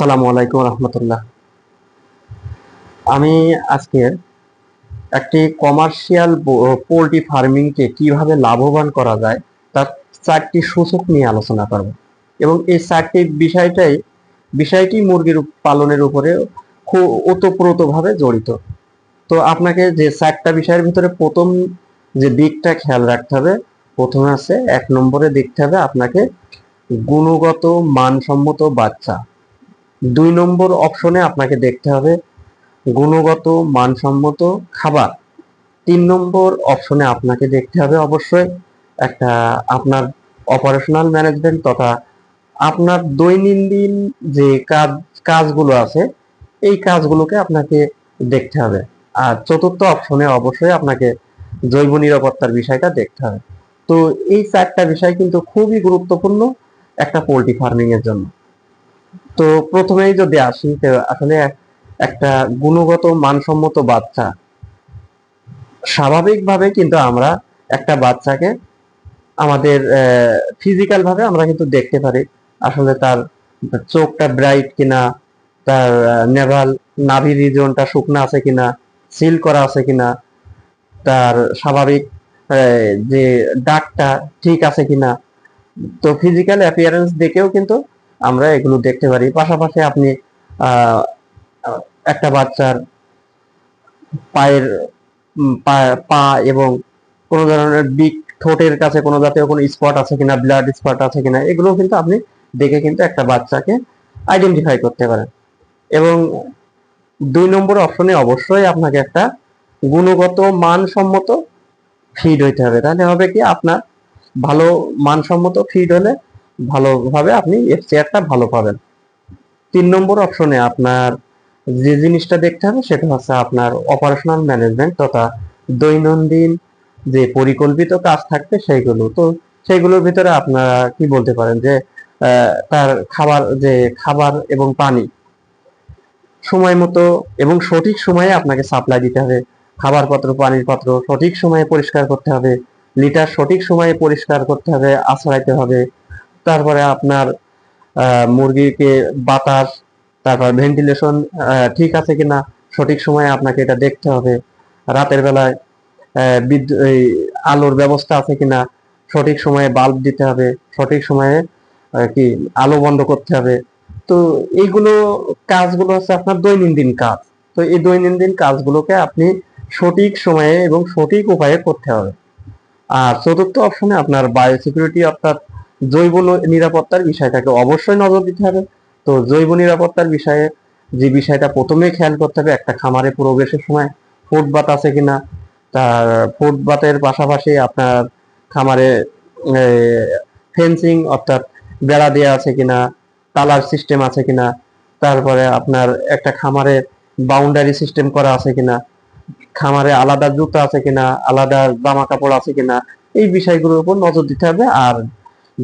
আসসালামু আলাইকুম রহমতুল্লাহ। আমি আজকে একটি কমার্শিয়াল পোলট্রি ফার্মিংকে কীভাবে লাভবান করা যায়, তার চারটি সূচক নিয়ে আলোচনা করব। এবং এই চারটি বিষয়টাই, বিষয়টি মুরগির পালনের উপরে খুব ওতপ্রোতভাবে জড়িত। তো আপনাকে যে চারটা বিষয়ের ভিতরে প্রথম যে দিকটা খেয়াল রাখতে হবে, প্রথমে আছে, এক নম্বরে দেখতে হবে আপনাকে গুণগত মানসম্মত বাচ্চা। দুই নম্বর অপশনে আপনাকে দেখতে হবে গুণগত মানসম্মত খাবার। তিন নম্বর অপশনে আপনাকে দেখতে হবে অবশ্যই একটা আপনার অপারেশনাল ম্যানেজমেন্ট তথা আপনার দৈনন্দিন যে কাজ, কাজগুলো আছে, এই কাজগুলোকে আপনাকে দেখতে হবে। আর চতুর্থ অপশনে অবশ্যই আপনাকে জৈব নিরাপত্তার বিষয়টা দেখতে হবে। তো এই চারটা বিষয় কিন্তু খুবই গুরুত্বপূর্ণ একটা পোলট্রি ফার্মিং এর জন্য। তো প্রথমেই যদি আসি আসলে একটা গুণগত মানসম্মত বাচ্চা, স্বাভাবিকভাবে কিন্তু আমরা একটা বাচ্চাকে আমাদের ফিজিক্যাল ভাবে আমরা কিন্তু দেখতে পারি। আসলে তার চোখটা ব্রাইট কিনা, তার নেভাল নাভি রিজনটা শুকনো আছে কিনা সিল করা আছে কিনা, তার স্বাভাবিক যে ডাকটা ঠিক আছে কিনা। তো ফিজিক্যাল অ্যাপিয়ারেন্স দেখেও কিন্তু আমরা এগুলো দেখতে পারি। পাশাপাশি আপনি একটা বাচ্চার পায়ের পা- এবং কোনো ধরনের বিগ ঠোঁটের কাছে কোনো জাতীয় কোনো স্পট আছে কিনা ব্লাড স্পট আছে কিনা, এগুলো কিন্তু আপনি দেখে কিন্তু একটা বাচ্চাকে আইডেন্টিফাই করতে পারেন। এবং দুই নম্বর অপশনে অবশ্যই আপনাকে একটা গুণগত মানসম্মত ফিড হইতে হবে। তাহলে হবে কি, আপনার ভালো মানসম্মত ফিড হলে ভালোভাবে আপনি এফসিআরটা ভালো পাবেন। তিন নম্বর অপশনে আপনার যে জিনিসটা দেখতে হবে সেটা হচ্ছে আপনার অপারেশনাল ম্যানেজমেন্ট তথা দৈনন্দিন যে পরিকল্পিত কাজ থাকবে সেইগুলো। তো সেইগুলোর ভিতরে আপনারা কি বলতে পারেন যে তার খাবার, যে খাবার এবং পানি সময় মতো এবং সঠিক সময়ে আপনাকে সাপ্লাই দিতে হবে। খাবার পাত্র পানির পাত্র সঠিক সময়ে পরিষ্কার করতে হবে। লিটার সঠিক সময়ে পরিষ্কার করতে হবে আশ্রাইতে হবে। তারপরে আপনার মুরগিকে বাতাস তারপর ভেন্টিলেশন ঠিক আছে কিনা সঠিক সময়ে আপনাকে এটা দেখতে হবে। রাতের বেলায় আহ, বিদ্যু- এই আলোর ব্যবস্থা আছে কিনা সঠিক সময়ে বাল্ব দিতে হবে সঠিক সময়ে কি আলো বন্ধ করতে হবে। তো এইগুলো কাজগুলো হচ্ছে আপনার দৈনন্দিন কাজ। তো এই দৈনন্দিন কাজগুলোকে আপনি সঠিক সময়ে এবং সঠিক উপায়ে করতে হবে। আর চতুর্থ অপশনে আপনার বায়োসিকিউরিটি অর্থাৎ জৈব নিরাপত্তার বিষয়টাকে অবশ্যই নজর দিতে হবে। তো জৈব নিরাপত্তার বিষয়ে যে বিষয়টা প্রথমে খেয়াল করতে হবে, একটা খামারে প্রবেশের সময় ফুটবাত আছে কিনা, তার ফুটবাতের পাশাপাশি আপনার খামারে ফেন্সিং অর্থাৎ বেড়া দেওয়া আছে কিনা, তালার সিস্টেম আছে কিনা, তারপরে আপনার একটা খামারে বাউন্ডারি সিস্টেম করা আছে কিনা, খামারে আলাদা জুতো আছে কিনা, আলাদা জামা কাপড় আছে কিনা, এই বিষয়গুলোর উপর নজর দিতে হবে। আর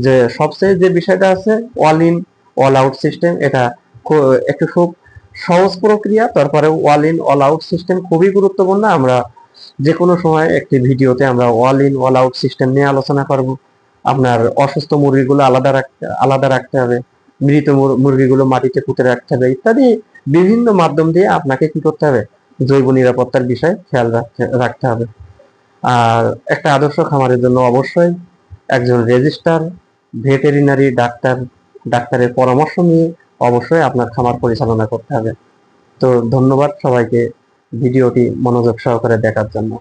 যে সবচেয়ে যে বিষয়টা আছে all in all out system এটা একটু খুব সহজ প্রক্রিয়া তারপরে all in all out system খুবই গুরুত্বপূর্ণ। আমরা যে কোনো সময় একটি ভিডিওতে আমরা all in all out system নিয়ে আলোচনা করব। আপনার অসুস্থ মুরগিগুলো আলাদা রাখতে আলাদা রাখতে হবে, মৃত মুর- মুরগিগুলো মাটিতে পুঁতে রাখতে হবে ইত্যাদি বিভিন্ন মাধ্যম দিয়ে আপনাকে কি করতে হবে? জৈব নিরাপত্তার বিষয়ে খেয়াল রাখতে রাখতে হবে। আর একটা আদর্শ খামারের জন্য অবশ্যই একজন রেজিস্টার ভেটেরিনারি ডাক্তার, ডাক্তারের পরামর্শ নিয়ে অবশ্যই আপনার খামার পরিচালনা করতে হবে। তো ধন্যবাদ সবাইকে ভিডিওটি মনোযোগ সহকারে দেখার জন্য।